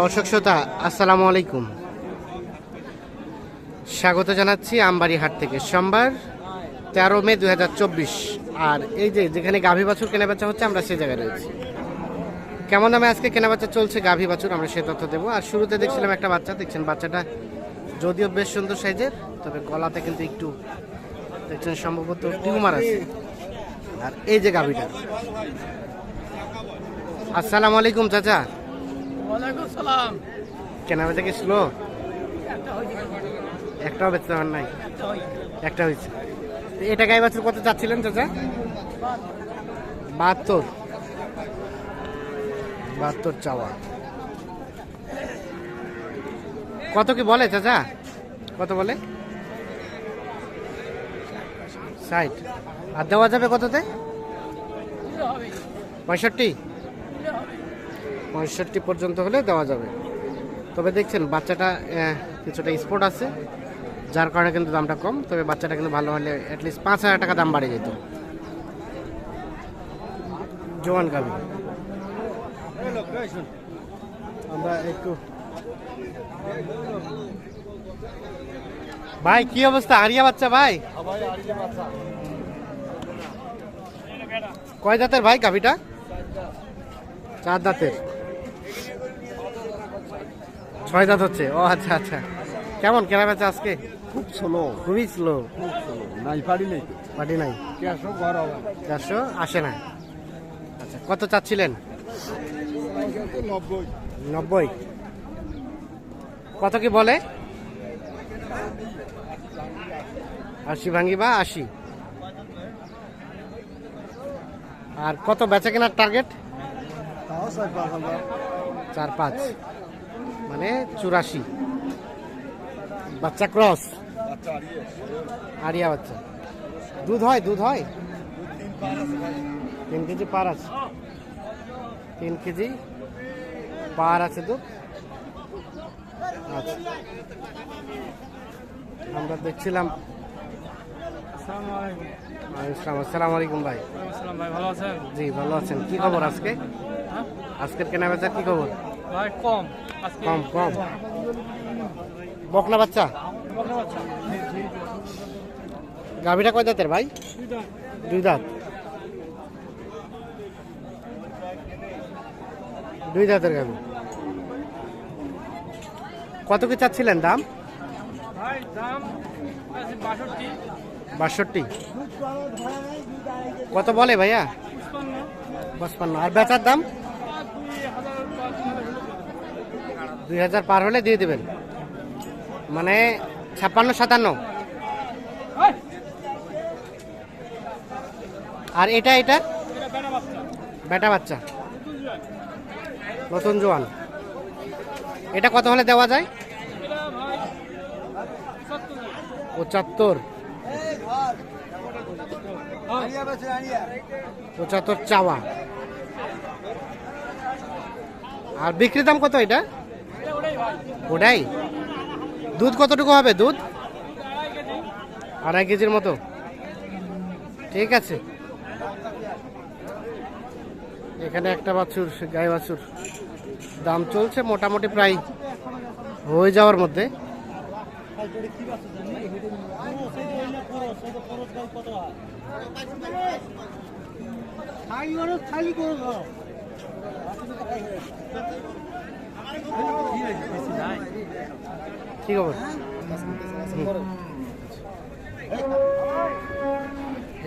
দর্শক শ্রোতা, আসসালামু আলাইকুম। স্বাগত জানাচ্ছি আমবাড়ি হাট থেকে। সোমবার তেরো মে দু হাজার চব্বিশ। আর এই যে যেখানে গাভী বাছুর কেনা বেচা হচ্ছে, আমরা সেই জায়গায় রয়েছি। কেমন দামে আজকে কেনা বেচা চলছে গাভী বাছুর, আমরা সে তথ্য দেবো। আর শুরুতে দেখছিলাম একটা বাচ্চা, দেখছেন বাচ্চাটা যদিও বেশ সুন্দর সাইজের, তবে গলাতে কিন্তু একটু, দেখছেন সম্ভবত টিউমার আছে। আর এই যে গাভীটা। আসসালামু আলাইকুম, চাচা। সালাম। কেনা বেচা কি স্লো একটাও বেচতে পারেন নাই? একটা হয়েছে। এটা গাই বাছুর কত চাচ্ছিলেন চাচা? বাহাত্তর। বাহাত্তর চাওয়া। কত কি বলে চাচা? কত বলে? ষাট। আর দেওয়া যাবে কততে? পঁয়ষট্টি? পঁয়ষট্টি পর্যন্ত হলে দেওয়া যাবে। তবে দেখছেন, বাচ্চাটা কিছুটা স্পোর্ট আছে, যার কারণে কিন্তু দামটা কম। তবে বাচ্চাটা কিন্তু ভালো হলে অ্যাটলিস্ট পাঁচ হাজার টাকা দাম বাড়ে যেত জোয়ান গাবি আমরা একটু ভাই, কি অবস্থা? আরিয়া বাচ্চা, ভাই? কয় দাঁতের ভাই গাভিটা? চার দাঁতের। ছয় দাঁত হচ্ছে। ও আচ্ছা আচ্ছা। কেমন? কেনা বেচা আজকে? খুব স্লো খুবই স্লো নাই পারি নেই পাটি নাই। হবে। চারশো? আসে না। আচ্ছা কত চাচ্ছিলেন? নব্বই। কত কি বলে? আশি ভাঙ্গি বা আশি। আর কত বেচা কেনার টার্গেট চার পাঁচ। মানে চুরাশি। বাচ্চা ক্রস? আরিয়া বাচ্চা। দুধ হয় দুধ হয়? তিন কেজি পার আছে। তিন কেজি পার আছে দুধ? আচ্ছা। আমরা দেখছিলাম। আসসালামু আলাইকুম ভাই। ভাই ভালো আছেন? জি ভালো আছেন। কি খবর আজকে? হ্যাঁ? আজকের কেনা বেচা কি খবর? ভাই কম। কম কম। বকনা বাচ্চা? গাভিটা কয় দাঁতের ভাই? দুই দাঁত। দুই দাঁতের গাভি। কত কি চাচ্ছিলেন দাম? দাম বাষট্টি। কত বলে ভাইয়া? পঁচপান্ন। আর বেচার দাম আর দুই হাজার বা তিন হাজার হলে দেবো। দুই হাজার পার হলে দিয়ে দেবেন। মানে ছাপ্পান্ন, সাতান্ন। আর এটা এটা? বেটা বাচ্চা। নতুন জোয়ান। এটা কত হলে দেওয়া যায়? পঁচাত্তর। পঁচাত্তর চাওয়া। আর বিক্রি দাম কত এটা? ওটাই? দুধ কতটুকু হবে দুধ? আড়াই কেজির মতো। ঠিক আছে। এখানে একটা বাছুর গাই বাছুর। দাম চলছে মোটামুটি প্রায় হয়ে যাওয়ার মধ্যে। কি খবর?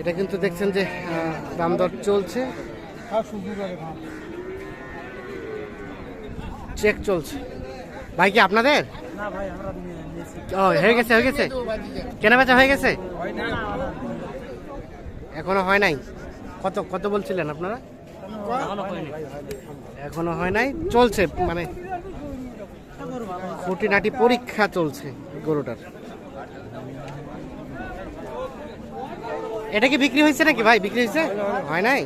এটা কিন্তু দেখছেন যে দাম দর চলছে। চেক চলছে। ভাই কি আপনাদের? ও, হয়ে গেছে হয়ে গেছে। কেনা বেচা হয়ে গেছে? এখনও হয় নাই। কত কত বলছিলেন আপনারা? এখনও হয় নাই। চলছে মানে খুঁটিনাটি পরীক্ষা চলছে গরুটার। এটা কি বিক্রি হয়েছে নাকি ভাই? বিক্রি হয়েছে? হয় নাই?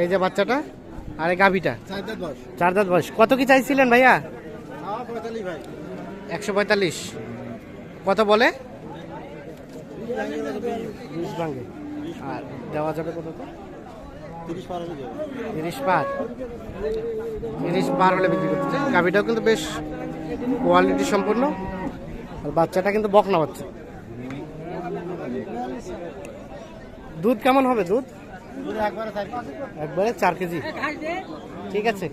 এই যে বাচ্চাটা আর গাভিটা। চার দাঁত বয়স। কত কি চাইছিলেন ভাইয়া? একশো পঁয়তাল্লিশ। কত বলে? আর দেওয়া যাবে কত? তিরিশ পার তিরিশ পার। হলে বিক্রি করতে চাই। কিন্তু বেশ কোয়ালিটি সম্পূর্ণ। আর বাচ্চাটা কিন্তু বকনা বাচ্চা। দুধ কেমন হবে দুধ। একবারে চার কেজি। ঠিক আছে।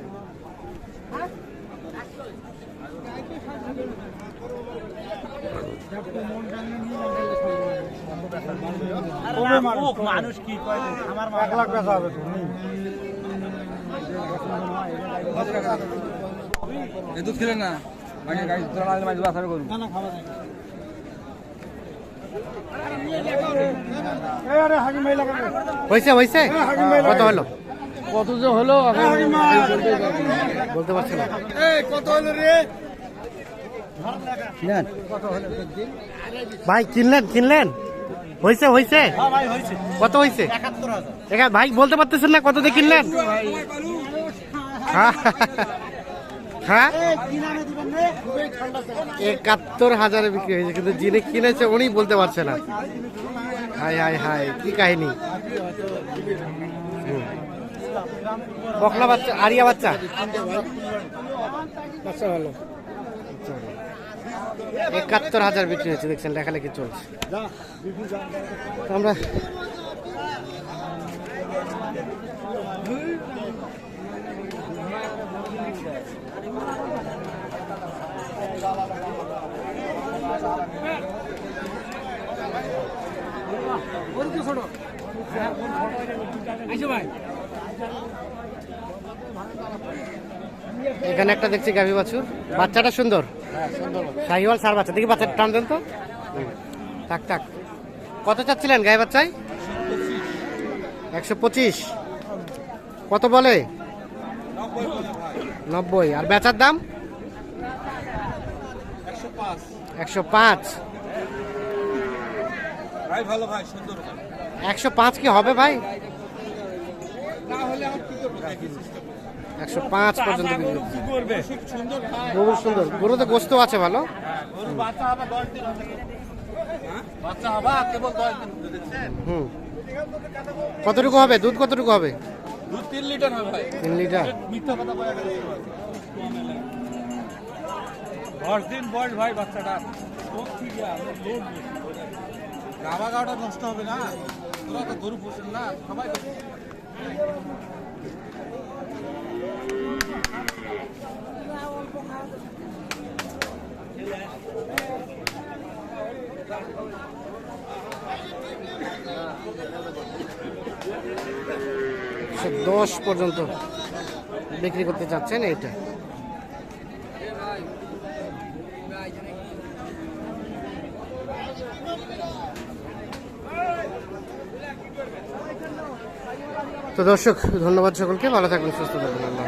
মানুষ কি আমার এক লাখ বেচা হবে এ দুধ খেলেন না? গাড়ি তোরা লাগলে মাঝে করুন। না, না, খাওয়া যায় না। এই আরে হাকিম ভাই লাগাবে। হয়েছে হয়েছে? কত হলো? কত যে হলো বলতে পারছি না। এই, কত হলো রে? ভাই কিনলেন কিনলেন? হয়েছে হয়েছে হ্যাঁ। কত হয়েছে 71,000 ভাই বলতে পারতেছেন না কত দিয়ে কিনলেন? হ্যাঁ। হ্যাঁ। একাত্তর হাজারে বিক্রি হয়েছে কিন্তু যিনি কিনেছে উনি বলতে পারছে না। হাই হাই হাই কি কাহিনী। বকলা বাচ্চা আরিয়া বাচ্চা? বাচ্চা ভালো। একাত্তর হাজার বিক্রি হয়েছে দেখছেন লেখালেখি চলছে। যা, বিক্রি যা। তো আমরা এখানে একটা দেখছি গাভী বাছুর। বাচ্চাটা সুন্দর? শাহিওয়াল সার বাচ্চা। দেখি বাচ্চা টান দেন তো। থাক থাক। কত চাচ্ছিলেন গায়ে বাচ্চায়? একশো পঁচিশ। কত বলে? নব্বই। আর বেচার দাম? একশো পাঁচ। একশো পাঁচ কি হবে ভাই? একশো পাঁচ পর্যন্ত বিক্রি করবে? সুন্দর খায়। গরু সুন্দর। গরুতে গোস্ত আছে ভালো? গরু বাচ্চা হবে দশ দিন হবে। বাচ্চা হবা কেবল দশ দিন দেখছেন? হুম। কতটুকু হবে? দুধ কতটুকু হবে? দুধ তিন লিটার হবে ভাই। তিন লিটার। মিথ্যা কথা দশ দিন বয়স ভাই বাচ্চাটা। গাবা গাওয়াটা নষ্ট হবে না? তোরা তো গরু পোষেন না সবাই দশ পর্যন্ত বিক্রি করতে চাচ্ছেন এইটা। তো দর্শক, ধন্যবাদ সকলকে। ভালো থাকবেন, সুস্থ থাকবেন। আল্লাহ।